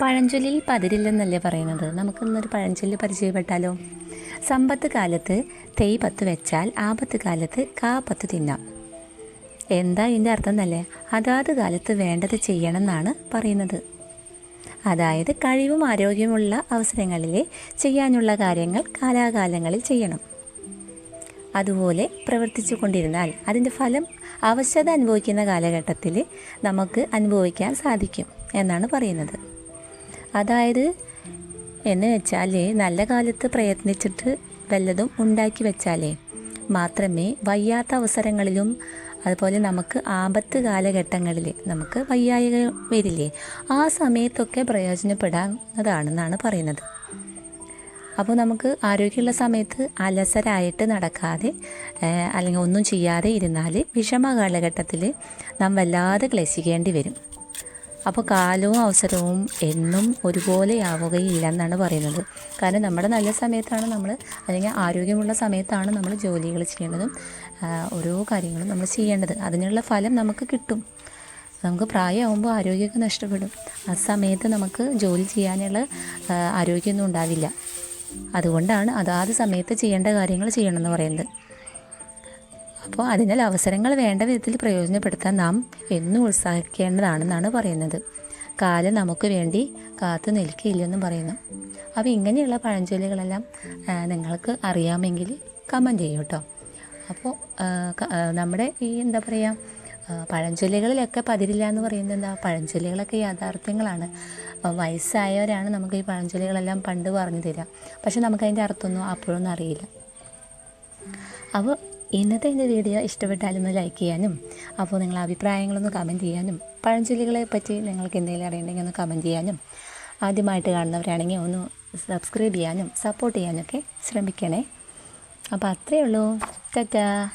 പഴഞ്ചൊല്ലിൽ പതിരില്ലെന്നല്ലേ പറയുന്നത്? നമുക്കിന്നൊരു പഴഞ്ചൊല്ല് പരിചയപ്പെട്ടാലോ? സമ്പത്ത് കാലത്ത് തേയ് പത്ത് വെച്ചാൽ ആപത്ത് കാലത്ത് കാ പത്ത് തിന്നാം. എന്താ ഇതിന്റെ അർത്ഥം എന്നല്ലേ അതാത് കാലത്ത് വേണ്ടത് ചെയ്യണം എന്നാണ് പറയുന്നത്. അതായത് കഴിവും ആരോഗ്യമുള്ള അവസരങ്ങളിൽ ചെയ്യാനുള്ള കാര്യങ്ങൾ കാലാകാലങ്ങളിൽ ചെയ്യണം. അതുപോലെ പ്രവർത്തിച്ചു കൊണ്ടിരുന്നാൽ അതിന്റെ ഫലം അവശത അനുഭവിക്കുന്ന കാലഘട്ടത്തിൽ നമുക്ക് അനുഭവിക്കാൻ സാധിക്കും എന്നാണ് പറയുന്നത്. അതായത് എന്ന് വെച്ചാൽ നല്ല കാലത്ത് പ്രയത്നിച്ചിട്ട് വല്ലതും ഉണ്ടാക്കി വെച്ചാലേ മാത്രമേ വയ്യാത്ത അവസരങ്ങളിലും അതുപോലെ നമുക്ക് ആപത്ത് കാലഘട്ടങ്ങളിൽ നമുക്ക് വയ്യായിക വരില്ലേ ആ സമയത്തൊക്കെ പ്രയോജനപ്പെടാവുന്നതാണെന്നാണ് പറയുന്നത്. അപ്പോൾ നമുക്ക് ആരോഗ്യമുള്ള സമയത്ത് അലസരായിട്ട് നടക്കാതെ അല്ലെങ്കിൽ ഒന്നും ചെയ്യാതെ ഇരുന്നാൽ വിഷമ കാലഘട്ടത്തിൽ നാം വല്ലാതെ ക്ലേശിക്കേണ്ടി വരും. അപ്പോൾ കാലവും അവസരവും എന്നും ഒരുപോലെ ആവുകയില്ല എന്നാണ് പറയുന്നത്. കാരണം നമ്മുടെ നല്ല സമയത്താണ് നമ്മൾ അല്ലെങ്കിൽ ആരോഗ്യമുള്ള സമയത്താണ് നമ്മൾ ജോലികൾ ചെയ്യേണ്ടതും ഓരോ കാര്യങ്ങളും നമ്മൾ ചെയ്യേണ്ടത്. അതിനുള്ള ഫലം നമുക്ക് കിട്ടും. നമുക്ക് പ്രായമാകുമ്പോൾ ആരോഗ്യമൊക്കെ നഷ്ടപ്പെടും. ആ സമയത്ത് നമുക്ക് ജോലി ചെയ്യാനുള്ള ആരോഗ്യമൊന്നും ഉണ്ടാവില്ല. അതുകൊണ്ടാണ് അതാത് സമയത്ത് ചെയ്യേണ്ട കാര്യങ്ങൾ ചെയ്യണമെന്ന് പറയുന്നത്. അപ്പോൾ അതിനാൽ അവസരങ്ങൾ വേണ്ട വിധത്തിൽ പ്രയോജനപ്പെടുത്താൻ നാം എന്നും ഉത്സാഹിക്കേണ്ടതാണെന്നാണ് പറയുന്നത്. കാലം നമുക്ക് വേണ്ടി കാത്തു നിൽക്കില്ലെന്നും പറയുന്നു. അപ്പോൾ ഇങ്ങനെയുള്ള പഴഞ്ചൊല്ലുകളെല്ലാം നിങ്ങൾക്ക് അറിയാമെങ്കിൽ കമന്റ് ചെയ്യൂ കേട്ടോ അപ്പോൾ നമ്മുടെ ഈ എന്താ പറയുക പഴഞ്ചൊല്ലുകളിലൊക്കെ പതിരില്ല എന്ന് പറയുന്നത് എന്താ? പഴഞ്ചൊല്ലുകളൊക്കെ യാഥാർത്ഥ്യങ്ങളാണ്. വയസ്സായവരാണ് നമുക്ക് ഈ പഴഞ്ചൊല്ലുകളെല്ലാം പണ്ട് പറഞ്ഞു തരിക. പക്ഷെ നമുക്കതിന്റെ അർത്ഥമൊന്നും അപ്പോഴൊന്നും അറിയില്ല. അപ്പോൾ ഇന്നത്തെ എന്റെ വീഡിയോ ഇഷ്ടപ്പെട്ടാലൊന്ന് ലൈക്ക് ചെയ്യാനും അപ്പോൾ നിങ്ങളുടെ അഭിപ്രായങ്ങളൊന്ന് കമന്റ് ചെയ്യാനും പഴഞ്ചൊല്ലികളെ പറ്റി നിങ്ങൾക്ക് എന്തെങ്കിലും അറിയണമെങ്കിൽ ഒന്ന് കമന്റ് ചെയ്യാനും ആദ്യമായിട്ട് കാണുന്നവരാണെങ്കിൽ ഒന്ന് സബ്സ്ക്രൈബ് ചെയ്യാനും സപ്പോർട്ട് ചെയ്യാനൊക്കെ ശ്രമിക്കണേ. അപ്പോൾ അത്രയേ ഉള്ളൂ. ടാറ്റാ.